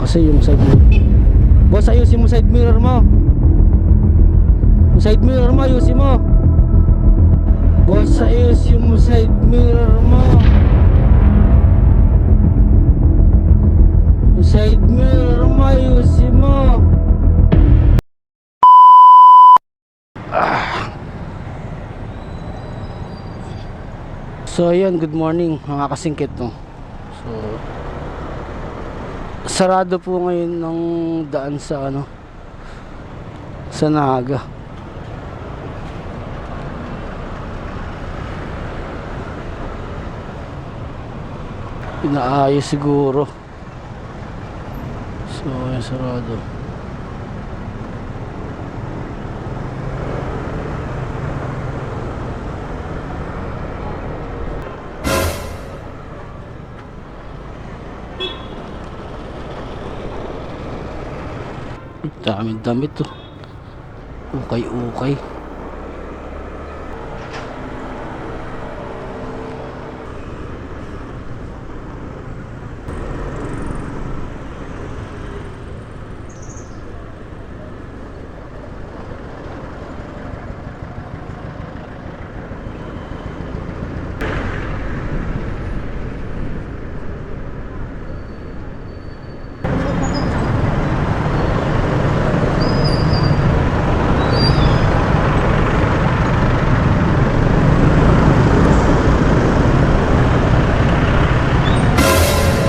Kasi yung side mirror. Boss, ayusin mo side mirror mo. Yung side mirror mo, ayusin mo. Boss, ayusin mo side mirror mo. Yung side mirror mo, ayusin mo. So ayan, good morning mga kasingkit no. So sarado po ngayon ng daan sa ano sa Naga. Inaayos siguro. So sarado. Daming damit to. Ukay-ukay.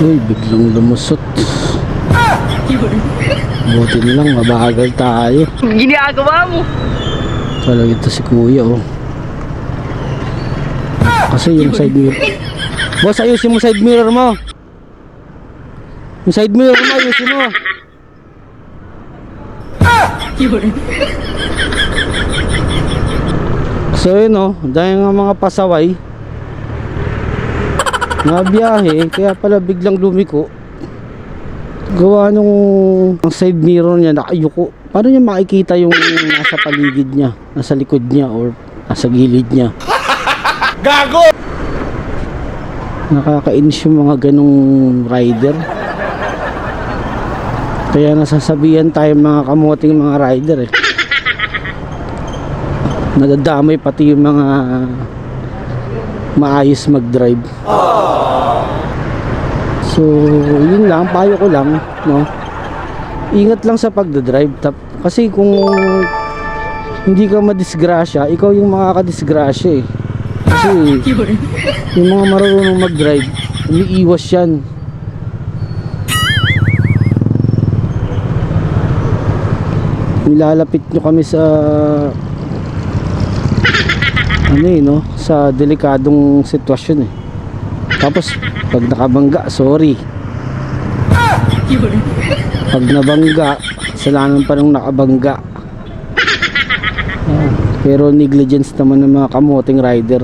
Uy, biglang lumusot. Buti na lang, mabagal tayo. Ginagawa mo. Talaga ito si kuya oh. Kasi yung side mirror. Boss, ayusin mo side mirror mo. Yung side mirror mo, ayusin mo. So yun oh, dahil nga mga pasaway na biyahe, kaya pala biglang lumiko. Gawa nung ang side mirror niya nakayuko. Paano niya makikita yung nasa paligid niya, nasa likod niya or nasa gilid niya? Gago! Nakakainis yung mga ganong rider. Kaya nasasabihan tayo mga kamuting mga rider eh. Nadadamay pati yung mga maayos mag-drive. So, yun lang, payo ko lang, no? Ingat lang sa pagdadrive. Tap, kasi kung hindi ka madisgrasya, ikaw yung makakadisgrasya eh. Kasi yung mga marunong mag-drive, umiiwas yan. Nilalapit nyo kami sa ano eh, no? Sa delikadong sitwasyon eh. Tapos, pag nakabangga, sorry. Pag nabangga, kasalanan pa nung nakabangga. Pero negligence naman ng mga kamoting rider.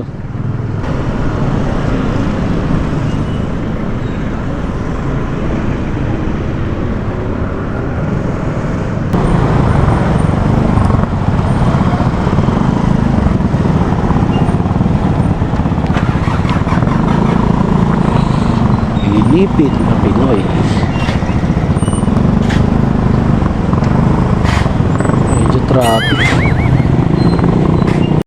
Pilipit na Pinoy. Medyo traffic.